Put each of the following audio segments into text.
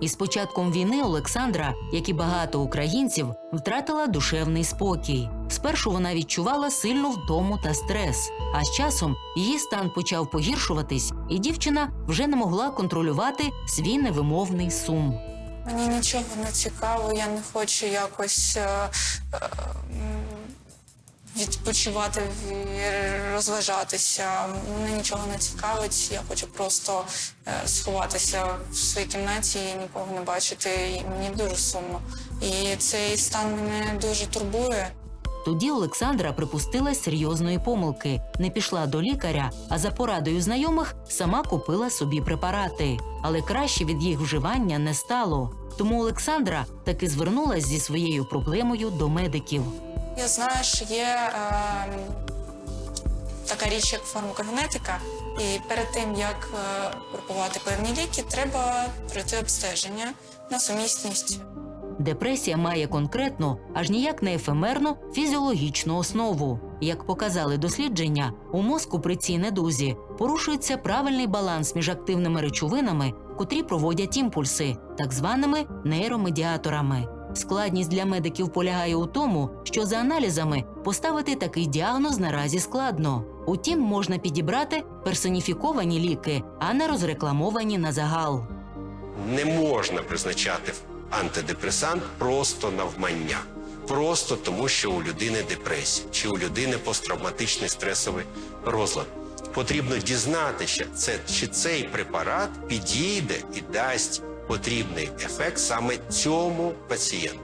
Із початком війни Олександра, як і багато українців, втратила душевний спокій. Спершу вона відчувала сильну втому та стрес, а з часом її стан почав погіршуватись, і дівчина вже не могла контролювати свій невимовний сум. Мені нічого не цікаво, я не хочу якось е, е, відпочивати, розважатися. Мене нічого не цікавить. Я хочу просто е, сховатися в своїй кімнаті і нікого не бачити. І мені дуже сумно. І цей стан мене дуже турбує. Тоді Олександра припустилась серйозної помилки, не пішла до лікаря, а за порадою знайомих сама купила собі препарати. Але краще від їх вживання не стало. Тому Олександра таки звернулась зі своєю проблемою до медиків. Знаю, що є е, така річ, як фармакогенетика, і перед тим як е, купувати певні ліки, треба пройти обстеження на сумісність. Депресія має конкретну, аж ніяк не ефемерну фізіологічну основу. Як показали дослідження, у мозку при цій недузі порушується правильний баланс між активними речовинами, котрі проводять імпульси, так званими нейромедіаторами. Складність для медиків полягає у тому, що за аналізами поставити такий діагноз наразі складно. Утім, можна підібрати персоніфіковані ліки, а не розрекламовані на загал. не можна призначати антидепресант просто навмання, просто тому, що у людини депресія чи у людини посттравматичний стресовий розлад. Потрібно дізнатися, це, чи цей препарат підійде і дасть потрібний ефект саме цьому пацієнту.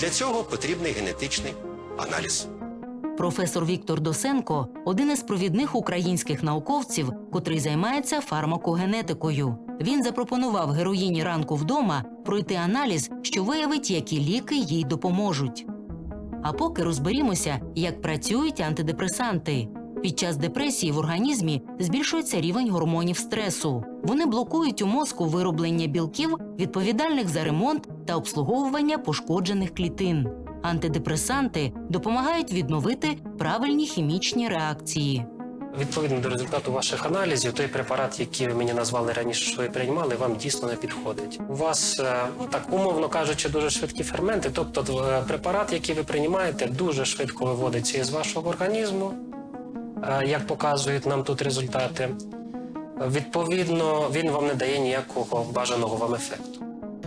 Для цього потрібний генетичний аналіз. Професор Віктор Досенко один із провідних українських науковців, котрий займається фармакогенетикою. Він запропонував героїні ранку вдома пройти аналіз, що виявить, які ліки їй допоможуть. А поки розберімося, як працюють антидепресанти. Під час депресії в організмі збільшується рівень гормонів стресу. Вони блокують у мозку вироблення білків, відповідальних за ремонт та обслуговування пошкоджених клітин. Антидепресанти допомагають відновити правильні хімічні реакції. Відповідно до результату ваших аналізів, той препарат, який ви мені назвали раніше, що ви приймали, вам дійсно не підходить. У вас е, так умовно кажучи, дуже швидкі ферменти. Тобто, е, препарат, який ви приймаєте, дуже швидко виводиться із вашого організму, як показують нам тут результати. Відповідно, він вам не дає ніякого бажаного вам ефекту.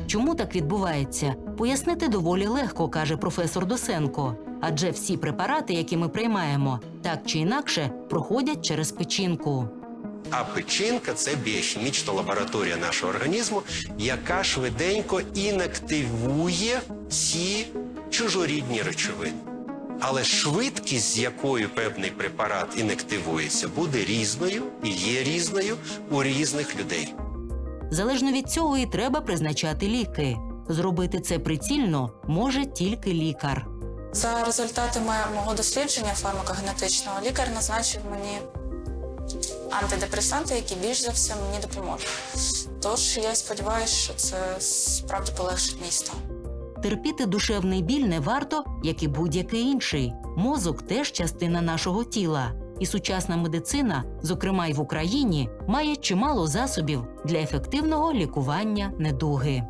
Чому так відбувається? Пояснити доволі легко, каже професор Досенко. Адже всі препарати, які ми приймаємо, так чи інакше проходять через печінку. А печінка це біохімічна лабораторія нашого організму, яка швиденько інактивує ці чужорідні речовини. Але швидкість, з якою певний препарат інактивується, буде різною і є різною у різних людей. Залежно від цього і треба призначати ліки. Зробити це прицільно може тільки лікар. За результатами мого дослідження фармакогенетичного лікар назначив мені антидепресанти, які більш за все мені допоможуть. Тож я сподіваюся, що це справді полегшить мій стан. Терпіти душевний біль не варто, як і будь-який інший. Мозок теж частина нашого тіла. І сучасна медицина, зокрема й в Україні, має чимало засобів для ефективного лікування недуги.